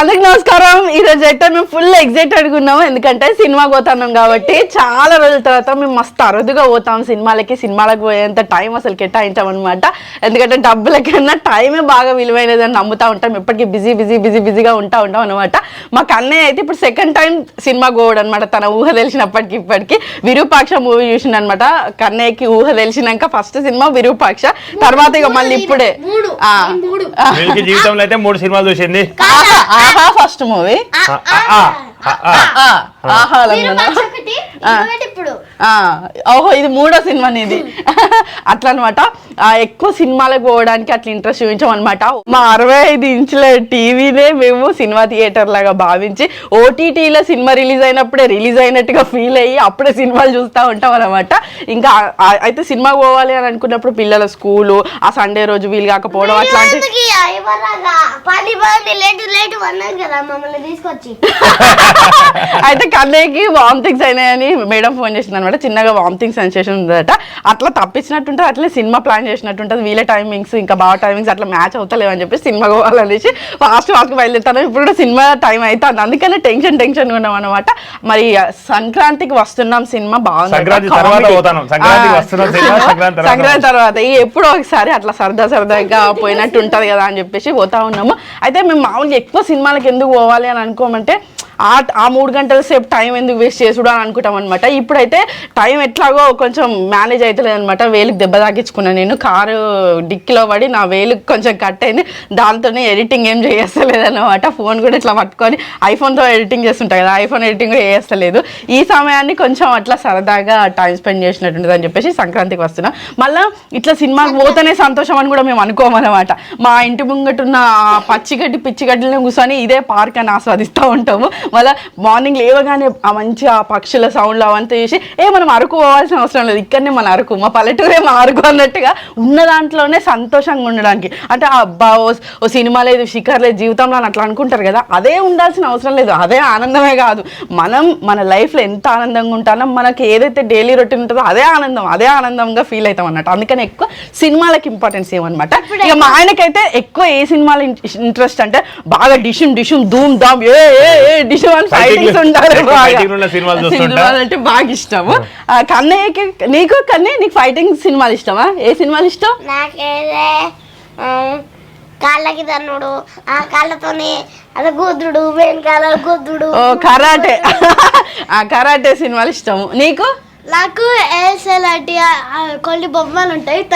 అందరికి నమస్కారం. ఈ రోజు అయితే మేము ఫుల్ ఎగ్జైటెడ్ ఉన్నాము. ఎందుకంటే సినిమా పోతున్నాం కాబట్టి చాలా రోజుల తర్వాత మేము మస్తు అరుదుగా పోతాం సినిమాలకి. సినిమాలకు పోయేంత టైం అసలు కేటాయించాం అనమాట ఎందుకంటే డబ్బుల కన్నా టైమే బాగా విలువైనది అని నమ్ముతా ఉంటాం. ఇప్పటికీ బిజీ బిజీ బిజీ బిజీగా ఉంటా ఉంటాం అనమాట మా కన్నయ్య అయితే ఇప్పుడు సెకండ్ టైం సినిమా పోవడం అనమాట తన ఊహ తెలిసినప్పటికి ఇప్పటికి విరూపాక్ష మూవీ చూసిండు అనమాట కన్నయ్యకి ఊహ తెలిసినాక ఫస్ట్ సినిమా విరూపాక్ష. తర్వాత ఇక మళ్ళీ ఇప్పుడే. మూడు. ఆ. మూడు. ఆ. వీళ్ళకి జీవితంలో అయితే మూడు సినిమాలు చూసింది. ఆహా, ఫస్ట్ మూవీ ఆ, ఆహా ఓహో ఇది మూడో సినిమా ఇది అట్లా అనమాట ఎక్కువ సినిమాలకు పోవడానికి అట్లా ఇంట్రెస్ట్ చూపించాం అనమాట మా అరవై ఐదు ఇంచుల టీవీనే మేము సినిమా థియేటర్ లాగా భావించి ఓటీటీలో సినిమా రిలీజ్ అయినప్పుడే రిలీజ్ అయినట్టుగా ఫీల్ అయ్యి అప్పుడే సినిమాలు చూస్తూ ఉంటాం అనమాట ఇంకా అయితే సినిమా పోవాలి అని అనుకున్నప్పుడు పిల్లల స్కూలు ఆ సండే రోజు వీలు కాకపోవడం అట్లాంటి అయితే కన్నయ్యకి వామిటింగ్స్ అయినాయని మేడం ఫోన్ చేసింది అనమాట. చిన్నగా వామిటింగ్ సెన్సేషన్ ఉందట. అట్లా తప్పించినట్టుంటుంది అట్లే సినిమా ప్లాన్ చేసినట్టుంటుంది. వీళ్ళ టైమింగ్స్ ఇంకా బాగా టైమింగ్స్ అట్లా మ్యాచ్ అవుతలేవు అని చెప్పి సినిమా పోవాలనేసి ఫాస్ట్ ఫాస్ట్ బయలుదేరుతాను. ఇప్పుడు కూడా సినిమా టైం అవుతుంది అందుకనే టెన్షన్ టెన్షన్ ఉన్నాం అనమాట. మరి సంక్రాంతికి వస్తున్నాం సినిమా బాగుంది. సంక్రాంతి తర్వాత ఎప్పుడో ఒకసారి అట్లా సరదా సరదాగా పోయినట్టు ఉంటది కదా అని చెప్పేసి పోతా ఉన్నాము. అయితే మేము మామూలుగా ఎక్కువ సినిమాలకు ఎందుకు పోవాలి అని అనుకోమంటే ఆ ఆ మూడు గంటల సేపు టైం ఎందుకు వేస్ట్ చేసుడు అని అనుకుంటాం అనమాట ఇప్పుడైతే టైం ఎట్లాగో కొంచెం మేనేజ్ అవుతలేదు అనమాట వేలుకి దెబ్బ తాకించుకున్నాను నేను. కారు డిక్కిలో పడి నా వేలుకి కొంచెం కట్ అయింది. దాంతోనే ఎడిటింగ్ ఏం చేస్తలేదు ఫోన్ కూడా ఇట్లా పట్టుకొని ఐఫోన్తో ఎడిటింగ్ చేస్తుంటాయి కదా. ఐఫోన్ ఎడిటింగ్ కూడా చేస్తలేదు ఈ సమయాన్ని కొంచెం అట్లా సరదాగా టైం స్పెండ్ చేసినట్టుంటుంది అని చెప్పేసి సంక్రాంతికి వస్తున్నా. మళ్ళీ ఇట్లా సినిమాకి పోతేనే సంతోషం అని కూడా మేము అనుకోమన్నమాట మా ఇంటి ముంగట ఉన్న పచ్చిగడ్డి పిచ్చిగడ్డిని కూర్చొని ఇదే పార్క్ అని ఆస్వాదిస్తూ ఉంటాము. మళ్ళీ మార్నింగ్ లేవగానే ఆ మంచి ఆ పక్షుల సౌండ్లు అవంతా చూసి ఏ మనం అరకు పోవాల్సిన అవసరం లేదు. ఇక్కడనే మన అరకు మా పల్లెటూరే మా అరకు అన్నట్టుగా ఉన్న దాంట్లోనే సంతోషంగా ఉండడానికి. అంటే ఆ అబ్బా ఓ ఓ సినిమా లేదు షికార్ లేదు జీవితంలో అని అట్లా అనుకుంటారు కదా అదే ఉండాల్సిన అవసరం లేదు. అదే ఆనందమే కాదు. మనం మన లైఫ్లో ఎంత ఆనందంగా ఉంటానో మనకి ఏదైతే డైలీ రొటీన్ ఉంటుందో అదే ఆనందం అదే ఆనందంగా ఫీల్ అవుతాం అన్నట్టు. అందుకని ఎక్కువ సినిమాలకు ఇంపార్టెన్స్ ఇవ్వనమాట ఇక మా ఆయనకైతే ఎక్కువ ఏ సినిమాలు ఇంట్రెస్ట్ అంటే బాగా డిషుమ్ డిషుమ్ ధూమ్ ధామ్ ఏ ఏ ఏ Fighting ఫైటింగ్స్ ఉంటారు సినిమాలు అంటే బాగా ఇష్టము. ఆ, కన్నయ్యకి నీకు కన్నయ్య నీకు ఫైటింగ్ సినిమాలు ఇష్టమా? ఏ సినిమాలు ఇష్టం? కాళ్ళకి తన్నుడు ఆ కాళ్ళతోని అది గుద్దుడు వెనకాల గుద్దుడు ఓ కరాటే. ఆ కరాటే సినిమాలు ఇష్టము. నీకు? నాకు ఆ- ఆ కొన్ని బొమ్మలు ఉంటాయి.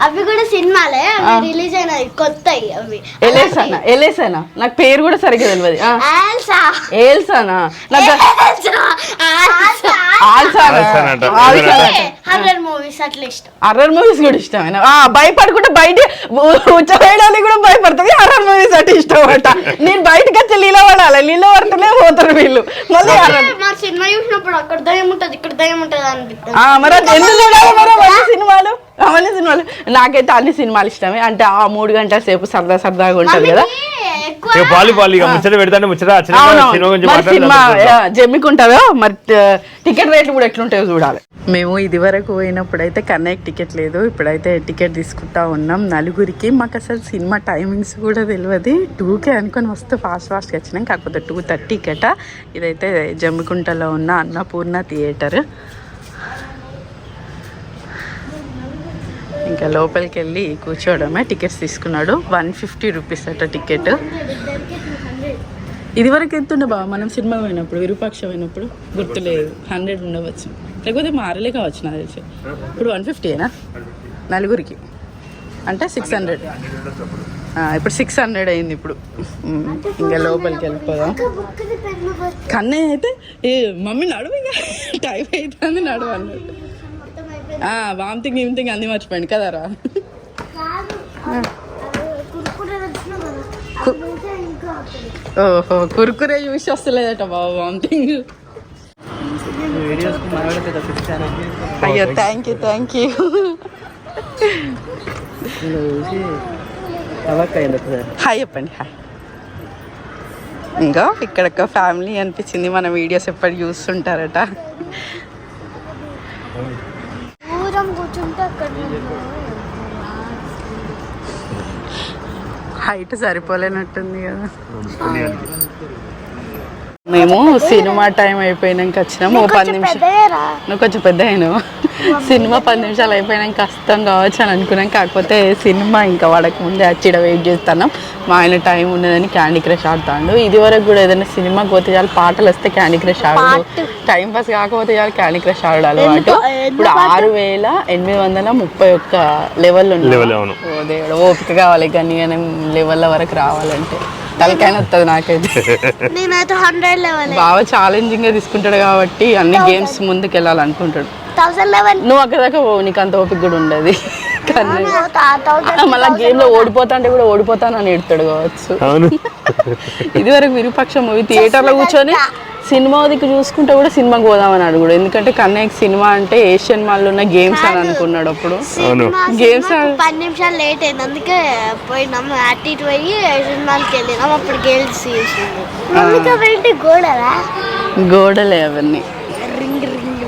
అవి కూడా సినిమాలే. అవి రిలీజ్ అయినాయి. కొత్తవి అవి. ఎలేసానా ఎలేసానా నాకు పేరు కూడా సరిగ్గా తెలియదు ఏల్సానా? నాకు హర్రర్ మూవీస్ అట్లా ఇష్టం. హర్రర్ మూవీస్ కూడా ఇష్టమైన? ఆ భయపడుకుంటే బయట ఉచ్చవేయడానికి కూడా భయపడుతుంది హర్రర్ మూవీస్ అంటే ఇష్టం అంట నేను బయటకు వచ్చి లీల పడాలి లీల పడితేనే పోతారు వీళ్ళు. మళ్ళీ మా సినిమా చూసినప్పుడు అక్కడ దయ్యం ఉంటది ఇక్కడ దయ్యం ఉంటది అనిపిస్తుంది ఆ, మరి అది ఎందుకు చూడాలి మరి సినిమాలు? అవన్నీ సినిమాలు. నాకైతే అన్ని సినిమాలు ఇష్టమే. అంటే ఆ మూడు గంటల సేపు సరదా సరదాగా ఉంటది కదా. ఇక వాలీబాల్ ఇక ముచ్చట పెడతానే ముచ్చట జమ్మికుంటావో మరి టికెట్ రేట్లు కూడా ఎట్లుంటాయో చూడాలి. మేము ఇది వరకు పోయినప్పుడు అయితే కన్నయ్యకి టికెట్ లేదు ఇప్పుడైతే టికెట్ తీసుకుంటా ఉన్నాం. నలుగురికి మాకు అసలు సినిమా టైమింగ్స్ కూడా తెలియదు టూకే అనుకొని వస్తే ఫాస్ట్ ఫాస్ట్గా వచ్చినాం. కాకపోతే టూ థర్టీ కట ఇదైతే జమ్మికుంటలో ఉన్న అన్నపూర్ణ థియేటర్. ఇంకా లోపలికి వెళ్ళి కూర్చోవడమే. టికెట్స్ తీసుకున్నాడు. వన్ ఫిఫ్టీ రూపీస్ అట టికెట్ ఇది వరకు ఎంతుండే బావ? మనం సినిమా పోయినప్పుడు విరూపాక్ష పోయినప్పుడు గుర్తులేదు. హండ్రెడ్ ఉండవచ్చు. లేకపోతే మారలే కావచ్చు నాకు తెలిసి. ఇప్పుడు వన్ ఫిఫ్టీనా నలుగురికి. అంటే సిక్స్ హండ్రెడ్ ఇప్పుడు సిక్స్ హండ్రెడ్ అయింది ఇప్పుడు. ఇంకా లోపలికి వెళ్ళిపోదాం. కన్నయ్య అయితే ఏ మమ్మీ నడువు ఇంకా. టైం అవుతుంది నడువు అన్నట్టు. వామిటింగ్ గీమిటింగ్ అన్ని మర్చిపోయింది కదరా ఓహో కురుకురే చూసి వస్తలేదట బాబు వామిటింగ్ అయ్యో thank you thank you hi చెప్పండి హాయ్ ఇంకా ఇక్కడ ఒక ఫ్యామిలీ అనిపించింది. మన వీడియోస్ ఎప్పుడు చూస్తుంటారట హైట్ సరిపోలేనట్టుంది కదా. మేము సినిమా టైం అయిపోయినాక వచ్చినాము ఓ పది నిమిషాలు. నువ్వు కొంచెం పెద్ద అయినావు సినిమా పది నిమిషాలు అయిపోయినాక కష్టం కావచ్చు అని అనుకున్నాం కాకపోతే సినిమా ఇంకా వాడక ముందే వచ్చి ఈడ వెయిట్ చేస్తున్నాం. మా ఆయన టైం ఉన్నదని క్యాండీ క్రష్ ఆడుతాడు. ఇది వరకు కూడా ఏదైనా సినిమా పోతే చాలు పాటలు వస్తే క్యాండీ క్రష్ ఆడు. టైం పాస్ కాకపోతే చాలు క్యాండీ క్రష్ ఆడు అలవాటు. ఇప్పుడు ఆరు వేల ఎనిమిది వందల ముప్పై ఒక్క లెవెల్. ఓ దేవుడు ఓపిక కావాలి కానీ లెవెల్ వరకు రావాలంటే. తలకైనా వస్తుంది నాకైతే. నేనైతే హండ్రెడ్ లెవెల్ బాగా ఛాలెంజింగ్గా తీసుకుంటాడు కాబట్టి అన్ని గేమ్స్ ముందుకు వెళ్ళాలనుకుంటాడు థౌసండ్ లెవెల్ నువ్వు అక్కడ దాకా పోవు నీకు అంత ఓపిక కూడా ఉండదు. కానీ మళ్ళీ గేమ్లో ఓడిపోతా అంటే కూడా ఓడిపోతానని ఎడతాడు కావచ్చు. అవును. ఇది వరకు విరూపక్ష మూవీ థియేటర్లో కూర్చొని సినిమా దిక్కు చూసుకుంటే కూడా సినిమాకి పోదామని అడుగుడు. ఎందుకంటే కన్నయ్యకి సినిమా అంటే ఏషియన్ మాల్ ఉన్న గేమ్స్ అని అనుకున్నాడు అప్పుడు. అవును. ఆడ- పది నిమిషాలు లేట్ అయింది. అందుకే పోయినాం. అటు ఇటు పోయి సినిమాకి వెళ్ళినాం. అప్పుడు గేమ్స్ చేసింది. మమ్మీతో వెళ్ళి గోడరా గోడలే అవన్నీ. Ring ring.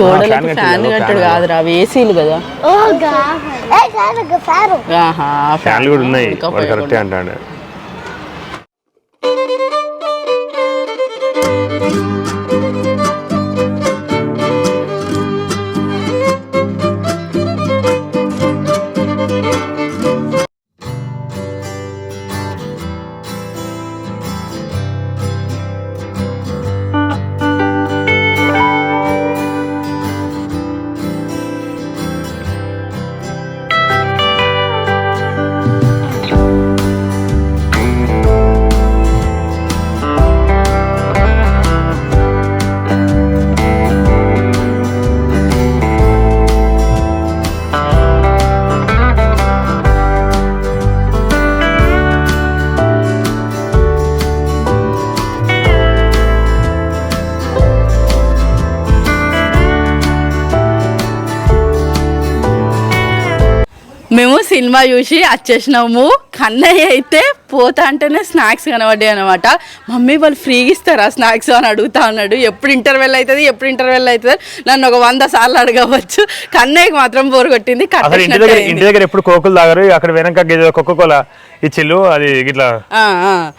గోడలకి ఫ్యాన్ కట్టాడు, కాదురా అవి ఏసీలు కదా? ఫ్యాన్లు కూడా ఉన్నాయి. కరెక్టే అంటాడు. మేము సినిమా చూసి వచ్చేసినాము. కన్నయ్య అయితే పోతా అంటేనే స్నాక్స్ కనబడ్డాయి అనమాట మమ్మీ వాళ్ళు ఫ్రీగా ఇస్తారా స్నాక్స్ అని అడుగుతా ఉన్నాడు. ఎప్పుడు ఇంటర్వెల్ అవుతుంది ఎప్పుడు ఇంటర్వెల్ అవుతుంది? నన్ను ఒక వంద సార్లు అడగవచ్చు. కన్నయ్యకి మాత్రం బోరు కొట్టింది ఇంటి దగ్గర ఎప్పుడు కోకులు తాగరు. అక్కడ వెనక కొక్క కోల ఇచ్చిల్లు అది ఇట్లా.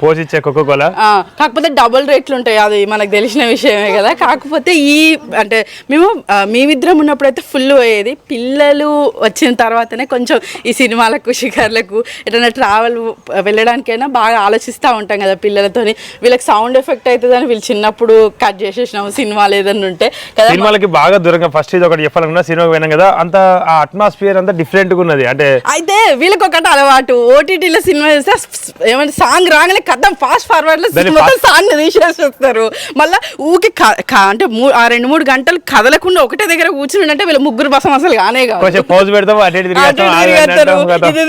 పోసిచ్చే కొక్క కోల ఆ, కాకపోతే డబుల్ రేట్లు ఉంటాయి. అది మనకు తెలిసిన విషయమే కదా. కాకపోతే ఈ అంటే మేము మేమిద్దరం ఉన్నప్పుడు అయితే ఫుల్ పోయేది. పిల్లలు వచ్చిన తర్వాతనే కొంచెం ఈ సినిమాలకు షికార్లకు ఎటైనా ట్రావెల్ వెళ్ళడానికైనా బాగా ఆలోచిస్తూ ఉంటాం కదా పిల్లలతోని. వీళ్ళకి సౌండ్ ఎఫెక్ట్ అవుతుందని వీళ్ళు చిన్నప్పుడు కట్ చేసేసినాము సినిమాలు ఏదైనా ఉంటే కదా సినిమాలకి బాగా దూరంగా ఫస్ట్ ఇది ఒకటి చెప్పాలనుకున్నా సినిమాకి పోయినాం కదా అంత ఆ అట్మాస్ఫియర్ అంతా డిఫరెంట్గా ఉన్నది. అంటే అయితే వీళ్ళకి ఒకటి అలవాటు ఓటీటీలో సినిమా చూస్తే ఏమంటే సాంగ్ రాగానే కథం ఫాస్ట్ ఫార్వర్డ్లో మొత్తం సాంగ్ తీసేసేస్తారు మళ్ళీ ఊకి అంటే ఆ రెండు మూడు గంటలు కదలకుండా ఒకటే దగ్గర కూర్చుని అంటే వీళ్ళ ముగ్గురు బసం అసలు కానే కాదు.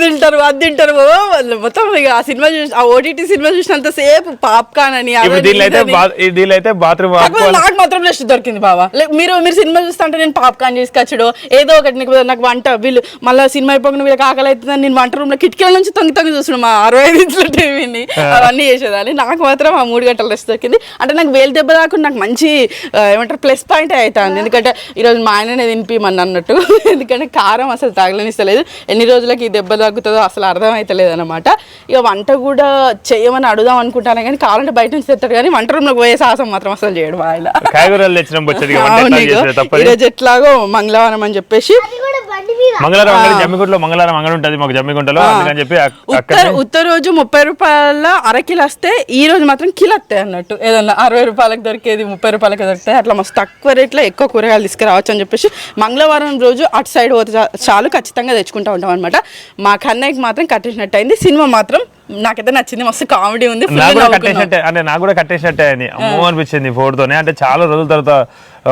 తింటారు అది తింటారు వాళ్ళు మొత్తం ఇక ఆ సినిమా చూసి ఆ ఓటీటీ సినిమా చూసినంత సేపు పాప్కార్న్ అని ఇప్పుడు దీనిలో అయితే ఇదని. బా- ఈ దీనిలో అయితే బాత్రూమ్ కాకపోతే నాకు మాత్రం రెస్ట్ దొరికింది బావా. లైక్ మీరు మీరు సినిమా చూస్తుంటే నేను పాప్కార్న్ తీసుకొచ్చడు ఏదో ఒకటి నీకు నాకు వంట వీళ్ళు మళ్ళీ సినిమా అయిపోకుండా వీళ్ళకి ఆకలి అవుతుందని నేను వంట రూమ్లో కిటికీల నుంచి తొంగి తొంగి చూస్తున్నాను మా అరవై ఐదు ఇంచుల టీవీని అవన్నీ చేసేదాన్ని. నాకు మాత్రం ఆ మూడు గంటల రెస్ట్ దొరికింది. అంటే నాకు వేలు దెబ్బ దాకా నాకు మంచి ఆ, ఏమంటారు ప్లస్ పాయింట్ అవుతుంది. ఎందుకంటే ఈరోజు మా ఆయననే తినిపిమని అన్నట్టు ఎందుకంటే కారం అసలు తగలనిస్తలేదు. ఎన్ని రోజులకి ఈ దెబ్బ తగ్గుతుందో అసలు అర్థం అవుతలేదు అనమాట ఇక వంట కూడా చేయమని అడుగుదాం అనుకుంటాను కానీ కావాలంటే బయట నుంచి తెస్తాడు కానీ వంట రూమ్లోకి పోయే సాహసం మాత్రం అసలు చేయడు ఆయన. ఈరోజు ఎట్లాగో మంగళవారం అని చెప్పేసి అది కూడా బండి మీద. మంగళవారం అంగడి జమ్మిగుంటలో మంగళవారం అంగడి ఉంటుంది మాకు జమ్మిగుంటలో అందుకని చెప్పి అక్- ఉత్తర రోజు ముప్పై రూపాయల అర కిలో వస్తే ఈ రోజు మాత్రం కిలో వస్తాయి అన్నట్టు. ఏదన్నా అరవై రూపాయలకు దొరికేది ముప్పై రూపాయలకి దొరుకుతాయి అట్లా మస్తు తక్కువ రేట్లో ఎక్కువ కూరగాయలు తీసుకురావచ్చు అని చెప్పేసి మంగళవారం రోజు అటు సైడ్ పోతే చాలు ఖచ్చితంగా తెచ్చుకుంటా ఉంటాం అనమాట మా కన్నయ్యకి మాత్రం కట్టేసినట్టు అయింది సినిమా మాత్రం. నాకైతే నచ్చింది మస్తు కామెడీ ఉంది full నాకు కూడా నవ్వుకున్నాం. కట్టేసినట్టే అంటే నాకు కూడా కట్టేసినట్టే అని. అమ్మో అనిపించింది ఫోటోతోనే అంటే చాలా రోజుల తర్వాత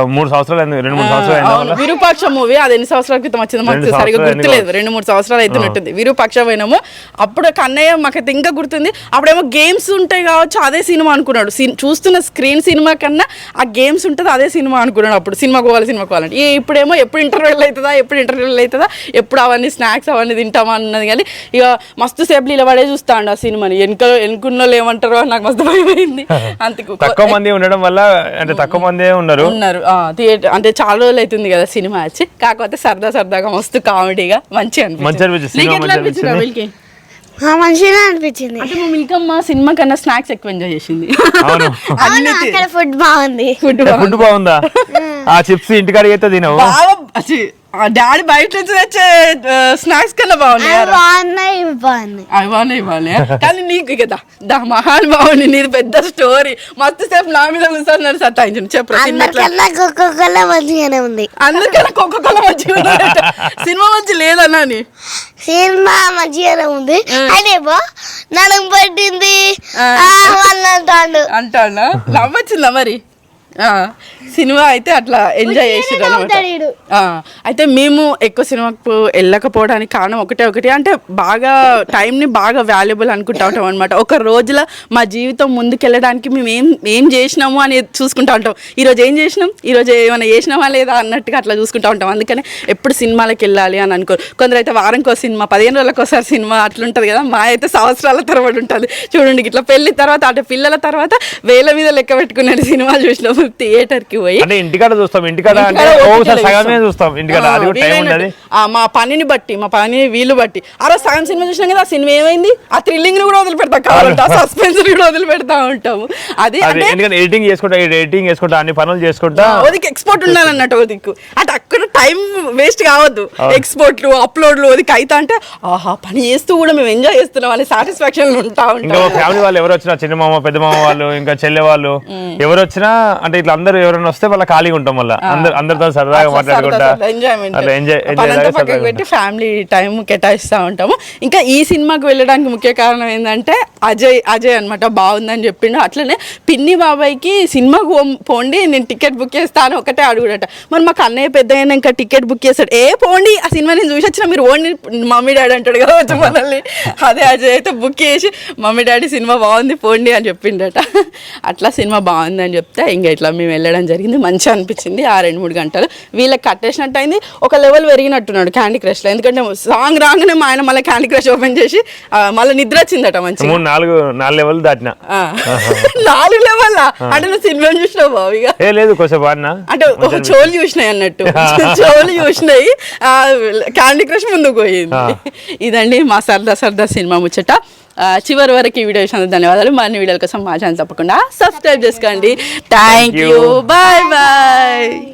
మూడు సంవత్సరాలు అయింది రెండు మూడు సంవత్సరాలు అవును. వల్ల విరూపాక్ష మూవీ అది ఎన్ని సంవత్సరాల క్రితం వచ్చిందో మాకు రెండు సరిగా సంవత్సరాలు గుర్తులేదు. రెండు మూడు సంవత్సరాలు అవుతున్నట్టుంది విరూపాక్ష పోయినాము. అప్పుడు కన్నయ్య మాకైతే ఇంకా గుర్తుంది. అప్పుడేమో గేమ్స్ ఉంటాయి కావచ్చు అదే సినిమా అనుకున్నాడు. సీన్- చూస్తున్న స్క్రీన్ సినిమా కన్నా ఆ గేమ్స్ ఉంటుంది అదే సినిమా అనుకున్నాడు అప్పుడు. సినిమా పోవాలి సినిమా పోవాలంటే. ఈ ఇప్పుడేమో ఎప్పుడు ఇంటర్వెల్ అవుతుందా ఎప్పుడు ఇంటర్వెల్ అవుతుందా ఎప్పుడు అవన్నీ స్నాక్స్ అవన్నీ తింటామా అన్నది కానీ ఇక మస్తు సేపు నిలబడే చూస్తాండు ఆ సినిమాని. వెనుక వెనుకున్న వాళ్ళు ఏమంటారో అని నాకు మస్తు భయం అయింది అందుకు తక్కువ మంది ఉండడం వల్ల అంటే తక్కువ మందే ఉన్నారు. ఉన్నారు. థియేటర్ అంటే చాలా రోజులు అవుతుంది కదా సినిమా వచ్చి. కాకపోతే సరదా సరదాగా మస్తు కామెడీగా మంచిగా మంచిగా అనిపించింది. మంచిగా అనిపించింది అంటే మా మిల్కమ్మ సినిమా కన్నా స్నాక్స్ ఎక్కువ ఎంజాయ్ చేసింది. ఫుడ్ బాగుంది. ఫుడ్ ఫుడ్ బాగుందా. ఆ చిప్స్ ఇంటికాడ అయితే తినవు. బాగా డాడీ బయట నుంచి తెచ్చే స్నాక్స్ కన్నా బాగున్నాయి అవి బాగున్నాయి ఇవి బాగున్నాయి అవి బాగున్నాయి బాగున్నాయి కానీ నీకు కదా దా మహాన్ బాగుంది నీది పెద్ద స్టోరీ మస్తు సేపు నా మీద కూర్చొని సత్తాయించు చెప్పు సినిమా ఎట్లా అందరికన్నా ఒక్కొక్కలా మంచిగానే ఉంది. మంచిగా. సినిమా మంచి లేదన్నా అని సినిమా మంచిగానే ఉంది. అయినేమో నడుము పట్టింది. ఆ. ఆ, వాళ్ళు అంటాడు. అంటాడా? నవ్వొచ్చిందా మరి? ఆ, సినిమా అయితే అట్లా ఎంజాయ్ చేసారు అనమాట. అయితే మేము ఎక్కువ సినిమాకు వెళ్ళకపోవడానికి కారణం ఒకటే ఒకటి. అంటే బాగా టైంని బాగా వాల్యుబుల్ అనుకుంటా ఉంటాం అనమాట ఒక రోజులో మా జీవితం ముందుకెళ్ళడానికి మేము ఏం ఏం చేసినాము అనేది చూసుకుంటా ఉంటాం. ఈరోజు ఏం చేసినాం? ఈరోజు ఏమైనా చేసినామా లేదా అన్నట్టుగా అట్లా చూసుకుంటా ఉంటాం. అందుకని ఎప్పుడు సినిమాలకు వెళ్ళాలి అని అనుకో కొందరు అయితే వారంకో సినిమా పదిహేను రోజులకు ఒకసారి సినిమా అట్లుంటుంది కదా. మా అయితే సంవత్సరాల తరబడి ఉంటుంది. చూడండి ఇట్లా పెళ్ళి తర్వాత అంటే పిల్లల తర్వాత వేల మీద లెక్క పెట్టుకునే సినిమాలు చూసినాము. థియేటర్కి పోయి అంటే ఇంటికాడ చూస్తాం ఇంటికాడ సగమే. చూస్తాం. ఇంటికాడ అది టైం. ఉండదు. మా పనిని బట్టి మా పని వీలు బట్టి. రోజు సగం సినిమా చూసినాం కదా ఆ సినిమా ఏమైంది? ఆ థ్రిల్లింగ్ కూడా వదిలిపెడతా కావాలంటే ఆ సస్పెన్స్ కూడా వదిలిపెడతా ఉంటాము. అది అంటే ఎందుకంటే ఎడిటింగ్ చేసుకుంటా ఎడిటింగ్ చేసుకుంటా అన్ని పనులు చేసుకుంటా. ఓదికి ఎక్స్పోర్ట్ ఉండాలి అన్నట్టు ఓదికు. అంటే అక్కడ టైం వేస్ట్ కావద్దు. ఎక్స్పోర్ట్లు అప్లోడ్లు ఓదికి అయితే అంటే ఆహా పని చేస్తూ కూడా మేము ఎంజాయ్ చేస్తున్నాం అనే సాటిస్ఫాక్షన్ ఉంటా ఉంటాం. ఫ్యామిలీ వాళ్ళు ఎవరు వచ్చినా చిన్న మామ పెద్ద మామ వాళ్ళు ఇంకా చెల్లె వాళ్ళు ఎవరు వచ్చినా అంటే ఇట్లా అందరూ ఎవరైనా వస్తే వాళ్ళ ఖాళీగా ఉంటాం మళ్ళీ. అందరు అందరితో సరదాగా మాట్లాడుకుంటా. అట్లా ఎంజాయ్ ఎంజాయ్ పెట్టి ఫ్యామిలీ టైం కేటాయిస్తూ ఉంటాము. ఇంకా ఈ సినిమాకి వెళ్ళడానికి ముఖ్య కారణం ఏంటంటే అజయ్ అజయ్ అనమాట బాగుందని చెప్పిండు. అట్లనే పిన్ని బాబాయ్కి సినిమాకు పోండి నేను టికెట్ బుక్ చేస్తాను ఒకటే అడుగుడట. మరి మాకు అన్నయ్య పెద్ద అయినాక టికెట్ బుక్ చేస్తాడు. ఏ పోండి ఆ సినిమా నేను చూసి వచ్చిన మీరు ఓన్లీ మమ్మీ డాడీ అంటాడు కదా వచ్చి మనల్ని. అదే అజయ్ అయితే బుక్ చేసి మమ్మీ డాడీ సినిమా బాగుంది పోండి అని చెప్పిండట. అట్లా సినిమా బాగుంది అని చెప్తే ఇంకా ఇట్లా మేము వెళ్ళడం జరిగింది. మంచిగా అనిపించింది. ఆ రెండు మూడు గంటలు వీళ్ళకి కట్టేసినట్టు అయింది. ఒక లెవెల్ పెరిగినట్టున్నాడు క్యాండీ క్రష్లో ఎందుకంటే సాంగ్ రాగానే మా ఆయన మళ్ళీ క్యాండీ క్రష్ ఓపెన్ చేసి మళ్ళీ నిద్ర వచ్చిందట మూడు నాలుగు నాలుగు లెవెల్ దాటిన. నాలుగు లెవెల్ అంటే నువ్వు సినిమా చూసినావు బాబు ఇక? ఏ లేదు కొంచెం అంటే ఒక చోలు చూసినాయి అన్నట్టు. చోలు చూసినాయి. క్యాండీ క్రష్ ముందుకు పోయింది. ఇదండి మా సరదా సరదా సినిమా ముచ్చట. చివరి వరకు ఈ వీడియో చూసినందుకు ధన్యవాదాలు. మరిన్ని వీడియోల కోసం మా ఛానల్ తప్పకుండా సబ్స్క్రైబ్ చేసుకోండి. Thank you bye bye